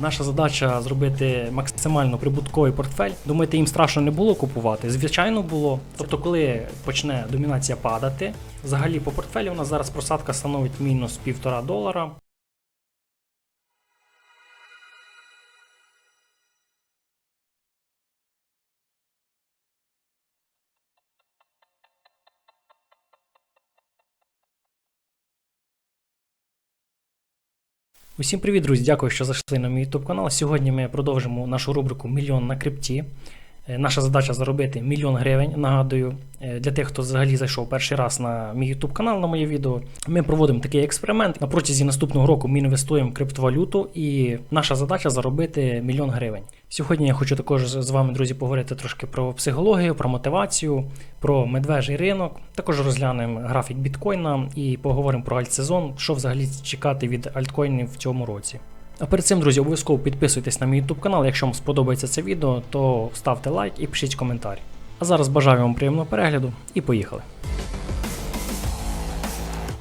Наша задача зробити максимально прибутковий портфель. Думаєте, їм страшно не було купувати? Звичайно, було. Тобто, коли почне домінація падати, взагалі по портфелю у нас зараз просадка становить мінус півтора долара. Усім привіт, друзі! Дякую, що зайшли на мій YouTube канал. Сьогодні ми продовжимо нашу рубрику Мільйон на крипті. Е, Наша задача заробити мільйон гривень. Нагадую, Е, для тих, хто взагалі зайшов перший раз на мій YouTube канал на моє відео. Ми проводимо такий експеримент. На протязі наступного року ми інвестуємо в криптовалюту, і наша задача заробити мільйон гривень. Сьогодні я хочу також з вами, друзі, поговорити трошки про психологію, про мотивацію, про медвежий ринок. Також розглянемо графік біткоїна і поговоримо про альтсезон, що взагалі чекати від альткоїнів в цьому році. А перед цим, друзі, обов'язково підписуйтесь на мій YouTube канал. Якщо вам сподобається це відео, то ставте лайк і пишіть коментар. А зараз бажаю вам приємного перегляду і поїхали.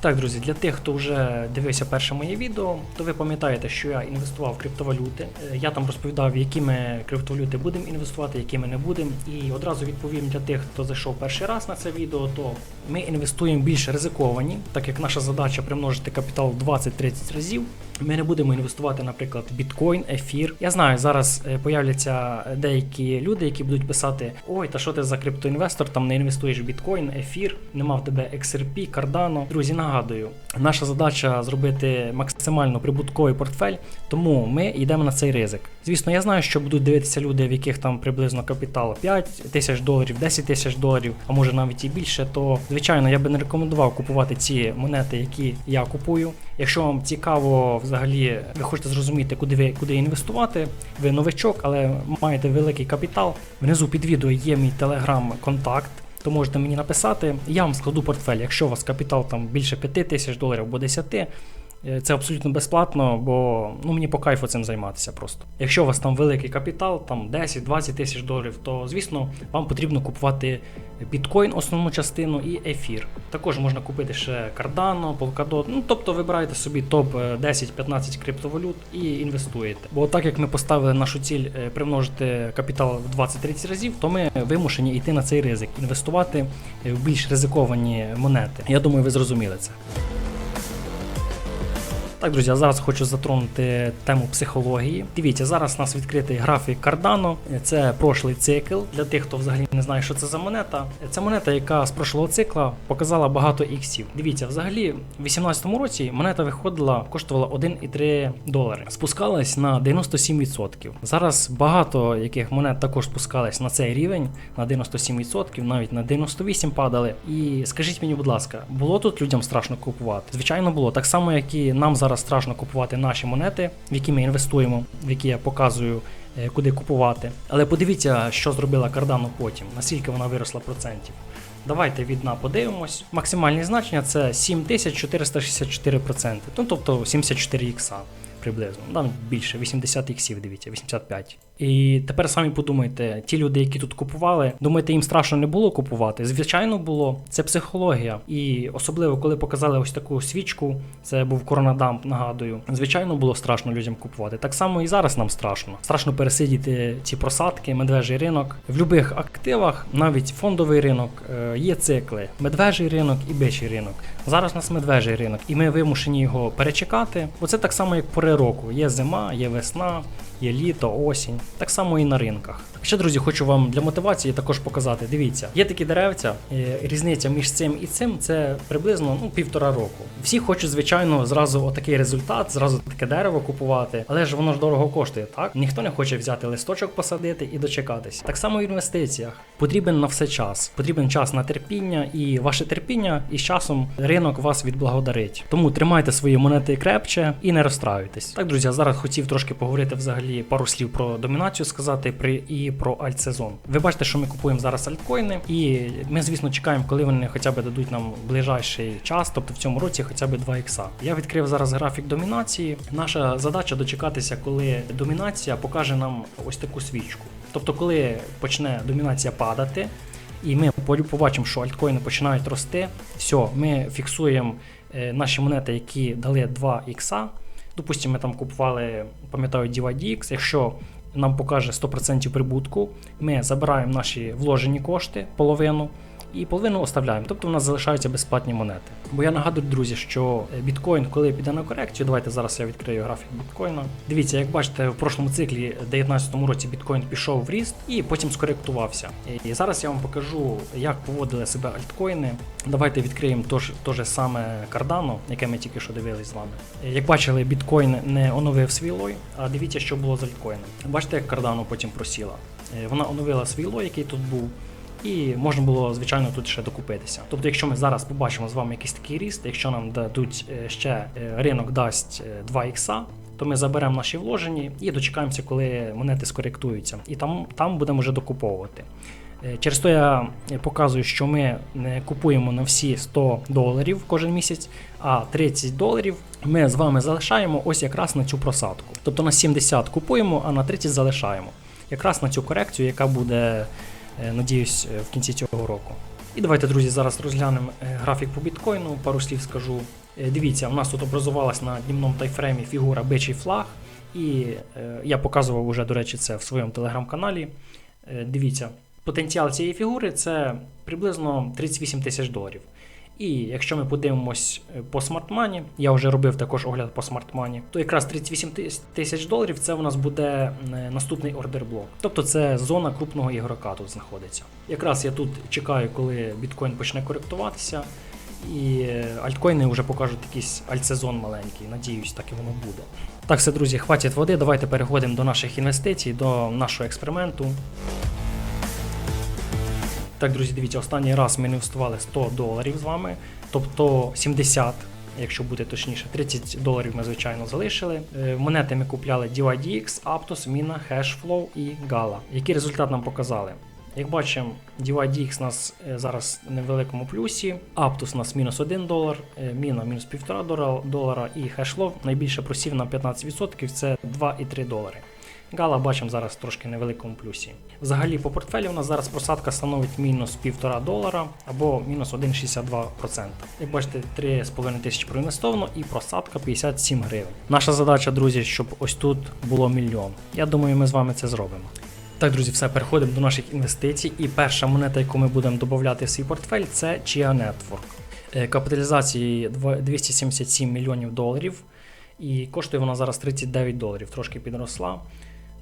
Так, друзі, для тих, хто вже дивився перше моє відео, то ви пам'ятаєте, що я інвестував в криптовалюти. Е, Я там розповідав, які ми криптовалюти будемо інвестувати, які ми не будемо. І одразу відповім для тих, хто зайшов перший раз на це відео, то ми інвестуємо більш ризиковані, так як наша задача примножити капітал в 20-30 разів. Ми не будемо інвестувати, наприклад, в біткоін, ефір. Я знаю, зараз е, появляться деякі люди, які будуть писати: Ой, та що ти за криптоінвестор, там не інвестуєш в біткоін, ефір, нема в тебе XRP, Cardano. Друзі, нагадую, наша задача зробити максимально прибутковий портфель, тому ми йдемо на цей ризик. Звісно, я знаю, що будуть дивитися люди, в яких там приблизно капітал 5 тисяч доларів, 10 тисяч доларів, а може навіть і більше, то звичайно я би не рекомендував купувати ці монети, які я купую. Якщо вам цікаво, взагалі ви хочете зрозуміти, куди ви куди інвестувати, ви новичок, але маєте великий капітал. Внизу під відео є мій телеграм-контакт. То можете мені написати, я вам складу портфель. Якщо у вас капітал там більше 5 тисяч доларів або 10, е, це абсолютно безплатно, бо ну мені по кайфу цим займатися просто. Якщо у вас там великий капітал, там 10-20 тисяч доларів, то звісно вам потрібно купувати біткоін, основну частину і ефір. Також можна купити ще Cardano, Polkadot. Ну тобто вибираєте собі топ 10-15 криптовалют і інвестуєте. Бо так як ми поставили нашу ціль е, примножити капітал в 20-30 разів, то ми вимушені йти на цей ризик, інвестувати е, в більш ризиковані монети. Я думаю, ви зрозуміли це. Так, друзі, я зараз хочу затронути тему психології. Дивіться, зараз у нас відкритий графік Cardano. Це прошлий цикл. Для тих, хто взагалі не знає, що це за монета. Це монета, яка з прошлого цикла показала багато іксів. Дивіться, взагалі, в 2018 році монета виходила, коштувала 1,3 долари. Спускалась на 97%. Зараз багато яких монет також спускались на цей рівень, на 97%, навіть на 98% падали. І скажіть мені, будь ласка, було тут людям страшно купувати? Звичайно, було. Так само, як і нам зараз страшно купувати наші монети, в які ми інвестуємо, в які я показую, е, куди купувати. Але подивіться, що зробила Cardano потім, наскільки вона виросла процентів. Давайте від дна подивимось. Максимальні значення це 7464%, ну тобто 74 ікса приблизно. Там більше, 80 іксів, дивіться, 85. І тепер самі подумайте, ті люди, які тут купували, думаєте, їм страшно не було купувати? Звичайно, було. Це психологія. І особливо, коли показали ось таку свічку, це був коронадамп, нагадую. Звичайно, було страшно людям купувати. Так само і зараз нам страшно. Страшно пересидіти ці просадки, медвежий ринок. В будь-яких активах, навіть фондовий ринок, е, є цикли: медвежий ринок і бичий ринок. Зараз у нас медвежий ринок, і ми вимушені його перечекати. Оце так само, як пори року. Є зима, є весна, є літо, осінь. Так само і на ринках. Ще, друзі, хочу вам для мотивації також показати. Дивіться, є такі деревця, е, різниця між цим і цим це приблизно ну, півтора року. Всі хочуть, звичайно, зразу отакий результат, зразу таке дерево купувати, але ж воно ж дорого коштує, так? Ніхто не хоче взяти листочок, посадити і дочекатись. Так само в інвестиціях. Потрібен на все час. Потрібен час на терпіння, і ваше терпіння і з часом ринок вас відблагодарить. Тому тримайте свої монети крепче і не розстраюйтесь. Так, друзі, я зараз хотів трошки поговорити взагалі пару слів про домінацію сказати і про альтсезон. Ви бачите, що ми купуємо зараз альткоїни, і ми, звісно, чекаємо, коли вони хоча б дадуть нам ближайший час, тобто в цьому році хоча б 2 ікса. Я відкрив зараз графік домінації. Наша задача дочекатися, коли домінація покаже нам ось таку свічку. Тобто, коли почне домінація падати, і ми побачимо, що альткоїни починають рости, все, ми фіксуємо е, наші монети, які дали 2 ікса. Допустимо, ми там купували, пам'ятаю, DYDX, якщо нам покаже 100% прибутку, ми забираємо наші вложені кошти, половину, і половину оставляємо. Тобто у нас залишаються безплатні монети. Бо я нагадую, друзі, що біткоін, коли піде на корекцію, давайте зараз я відкрию графік біткоїна. Дивіться, як бачите, в прошлому циклі, в 2019 році біткоін пішов в ріст і потім скоректувався. І зараз я вам покажу, як поводили себе альткоїни. Давайте відкриємо то ж, саме Cardano, яке ми тільки що дивились з вами. Як бачили, біткоін не оновив свій лой, а дивіться, що було з альткоїном. Бачите, як Cardano потім просіла. Е, Вона оновила свій лой, який тут був. І можна було, звичайно, тут ще докупитися. Тобто, якщо ми зараз побачимо з вами якийсь такий ріст, якщо нам дадуть е, ще е, ринок дасть е, 2 ікса, то ми заберемо наші вложені і дочекаємося, коли монети скоректуються. І там, там будемо вже докуповувати. Е, Через то я показую, що ми не купуємо на всі 100 доларів кожен місяць, а 30 доларів ми з вами залишаємо ось якраз на цю просадку. Тобто на 70 купуємо, а на 30 залишаємо. Якраз на цю корекцію, яка буде, е, надіюсь, е, в кінці цього року. І давайте, друзі, зараз розглянемо е, графік по біткоїну, пару слів скажу. Е, Дивіться, у нас тут образувалась на днівному тайфреймі фігура бичий флаг, і е, я показував уже, до речі, це в своєму телеграм-каналі. Е, Дивіться, потенціал цієї фігури це приблизно 38 тисяч доларів. І якщо ми подивимось е, по смартмані, я вже робив також огляд по смартмані, то якраз 38 тис- тисяч доларів це у нас буде е, наступний ордерблок. Тобто це зона крупного ігрока тут знаходиться. Якраз я тут чекаю, коли біткоін почне коректуватися, і е, альткоїни вже покажуть якийсь альтсезон маленький. Надіюсь, так і воно буде. Так, все, друзі, хватить води. Давайте переходимо до наших інвестицій, до нашого експерименту. Так, друзі, дивіться, останній раз ми інвестували 100 доларів з вами, тобто 70, якщо бути точніше, 30 доларів ми, звичайно, залишили. Е, Монети ми купляли DYDX, Aptos, Mina, Hashflow і Gala. Який результат нам показали? Як бачимо, DYDX у нас е, зараз в невеликому плюсі, Aptos у нас мінус 1 долар, е, Mina мінус 1,5 долара і Hashflow найбільше просів на 15%, це 2,3 долари. Гала бачимо зараз трошки невеликому плюсі. Взагалі по портфелі у нас зараз просадка становить мінус 1,5 долара або мінус 1,62%. Як бачите, 3,5 тисячі проінвестовано і просадка 57 гривень. Наша задача, друзі, щоб ось тут було мільйон. Я думаю, ми з вами це зробимо. Так, друзі, все, переходимо до наших інвестицій. І перша монета, яку ми будемо додати в свій портфель, це Chia Network. Е, Капіталізації 277 мільйонів доларів. І коштує вона зараз 39 доларів, трошки підросла.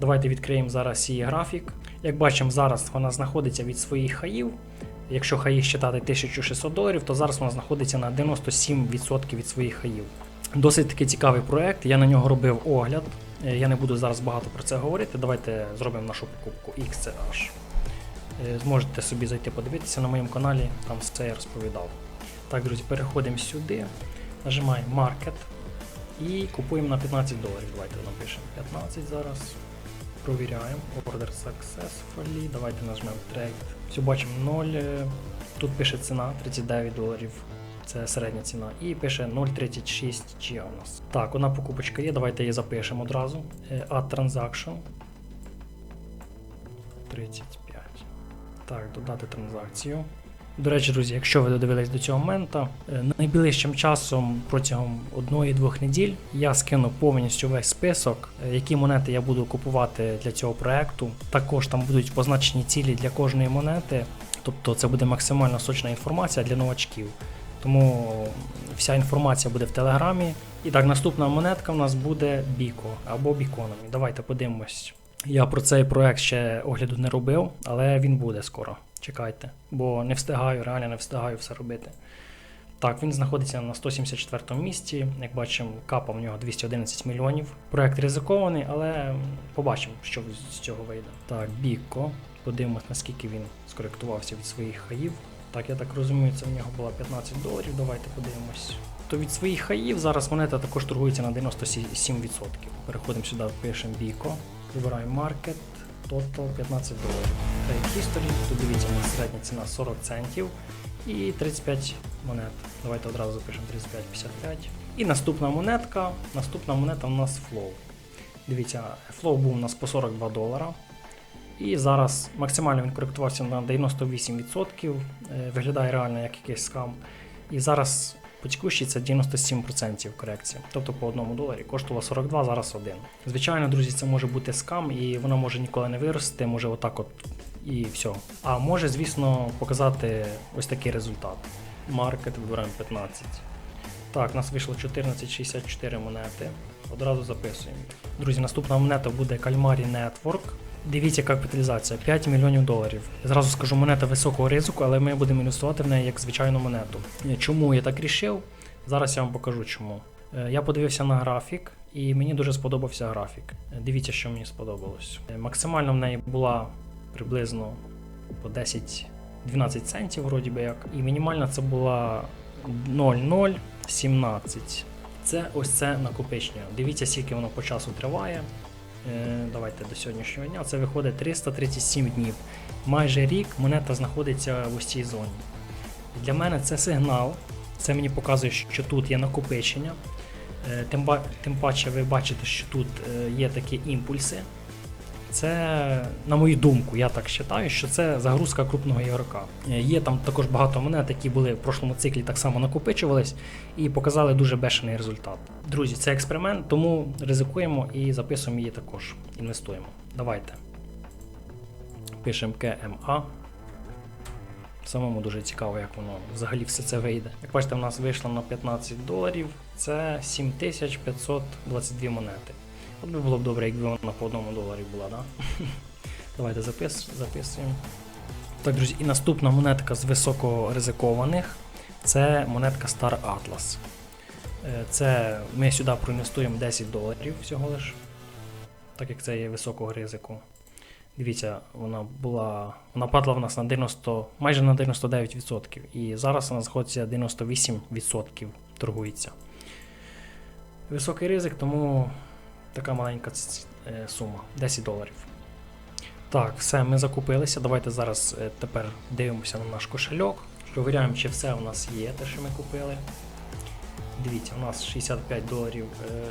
Давайте відкриємо зараз її графік. Як бачимо, зараз вона знаходиться від своїх хаїв. Якщо хаї считати 1600 доларів, то зараз вона знаходиться на 97% від своїх хаїв. Досить таки цікавий проект. Я на нього робив огляд. Е, Я не буду зараз багато про це говорити. Давайте зробимо нашу покупку XCH. Е, Зможете собі зайти подивитися на моєму каналі, там все я розповідав. Так, друзі, переходимо сюди, нажимаємо Market і купуємо на 15 доларів. Давайте напишемо 15 зараз. Провіряємо. Order successfully. Давайте нажмемо Trade. Все бачимо 0. е, Тут пише ціна 39 доларів. Це середня ціна. І пише 0,36 чи у нас. Так, одна покупочка є. Давайте її запишемо одразу. Е, Add transaction. 35. Так, додати транзакцію. До речі, друзі, якщо ви додивились до цього моменту, е, найближчим часом протягом одної-двох неділь я скину повністю весь список, е, які монети я буду купувати для цього проекту. Також там будуть позначені цілі для кожної монети, тобто це буде максимально сочна інформація для новачків. Тому вся інформація буде в телеграмі. І так, наступна монетка в нас буде Біко або Бікономі. Давайте подивимось. Я про цей проект ще огляду не робив, але він буде скоро. Чекайте, бо не встигаю, реально не встигаю все робити. Так, він знаходиться на 174 місці. Як бачимо, капа в нього 211 мільйонів. Проект ризикований, але побачимо, що з цього вийде. Так, Біко. Подивимось, наскільки він скоректувався від своїх хаїв. Так, я так розумію, це в нього було 15 доларів. Давайте подивимось. То від своїх хаїв зараз монета також торгується на 97%. Переходимо сюди, пишемо Біко. Вибираємо Market. Total 15 доларів. Trade History. Тут дивіться, у нас середня ціна 40 центів і 35 монет. Давайте одразу запишемо 35,55. І наступна монетка. Наступна монета у нас Flow. Дивіться, Flow був у нас по 42 долара. І зараз максимально він коректувався на 98%. Е, Виглядає реально як якийсь скам. І зараз По текущій це 97% корекції. Тобто по одному доларі коштувало 42, зараз 1. Звичайно, друзі, це може бути скам, і вона може ніколи не вирости, може отак от і все. А може, звісно, показати ось такий результат. Маркет вибираємо 15. Так, у нас вийшло 1464 монети. Одразу записуємо. Друзі, наступна монета буде Calmari Network. Дивіться, капіталізація 5 мільйонів доларів. Зразу скажу, монета високого ризику, але ми будемо інвестувати в неї як звичайну монету. Е, Чому я так рішив? Зараз я вам покажу чому. Е, Я подивився на графік, і мені дуже сподобався графік. Е, Дивіться, що мені сподобалось. Максимально в неї була приблизно по 10-12 центів, вроді би як. І мінімальна це була 0,017. Це ось це накопичення. Дивіться, скільки воно по часу триває. Е, Давайте до сьогоднішнього дня. Це виходить 337 днів. Майже рік монета знаходиться в ось зоні. Для мене це сигнал. Це мені показує, що тут є накопичення. Е, Тим, тим паче ви бачите, що тут е, є такі імпульси. Це, на мою думку, я так вважаю, що це загрузка крупного ігрока. Е, Є там також багато монет, які були в прошлому циклі так само накопичувались і показали дуже бешений результат. Друзі, це експеримент, тому ризикуємо і записуємо її також. Інвестуємо. Давайте. Пишемо КМА. Самому дуже цікаво, як воно взагалі все це вийде. Як бачите, в нас вийшло на 15 доларів. Це 7522 монети. От би було б добре, якби вона по одному доларі була, да? Давайте запис, записуємо. Так, друзі, і наступна монетка з високоризикованих це монетка Star Atlas. Е, Це ми сюди проінвестуємо 10 доларів всього лиш, так як це є високого ризику. Дивіться, вона була. Вона падала в нас на 90, майже на 99%. І зараз вона знаходиться 98% торгується. Високий ризик, тому така маленька е, сума 10 доларів. Так, все, ми закупилися. Давайте зараз е, тепер дивимося на наш кошельок. Провіряємо, чи все у нас є, те, що ми купили. Дивіться, у нас 65 доларів. Е,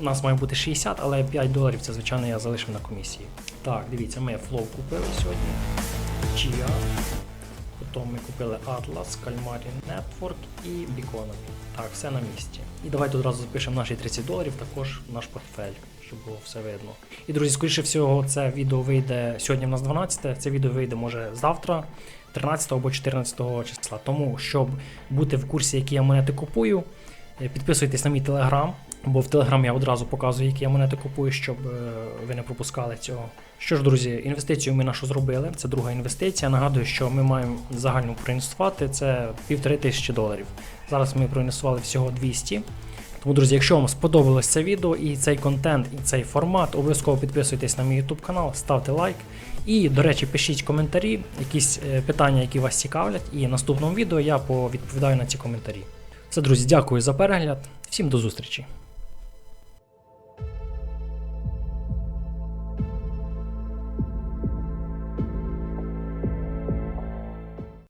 у нас має бути 60, але 5 доларів це, звичайно, я залишив на комісії. Так, дивіться, ми Flow купили сьогодні. Chia. Потім ми купили Atlas, Calmari Network і Beaconomy. Так, все на місці. І давайте одразу запишемо наші 30 доларів, також в наш портфель, щоб було все видно. І друзі, скоріше всього, це відео вийде сьогодні. У нас 12, це відео вийде може завтра, 13 або 14 числа. Тому, щоб бути в курсі, які я монети купую, е, підписуйтесь на мій телеграм, бо в телеграм я одразу показую, які я монети купую, щоб е, ви не пропускали цього. Що ж, друзі, інвестицію ми нашу зробили. Це друга інвестиція. Нагадую, що ми маємо загально проінвестувати це півтори тисячі доларів. Зараз ми проінвестували всього 200. Тому, друзі, якщо вам сподобалось це відео і цей контент, і цей формат, обов'язково підписуйтесь на мій YouTube канал, ставте лайк. І, до речі, пишіть коментарі, якісь е, питання, які вас цікавлять. І в наступному відео я повідповідаю на ці коментарі. Все, друзі, дякую за перегляд. Всім до зустрічі!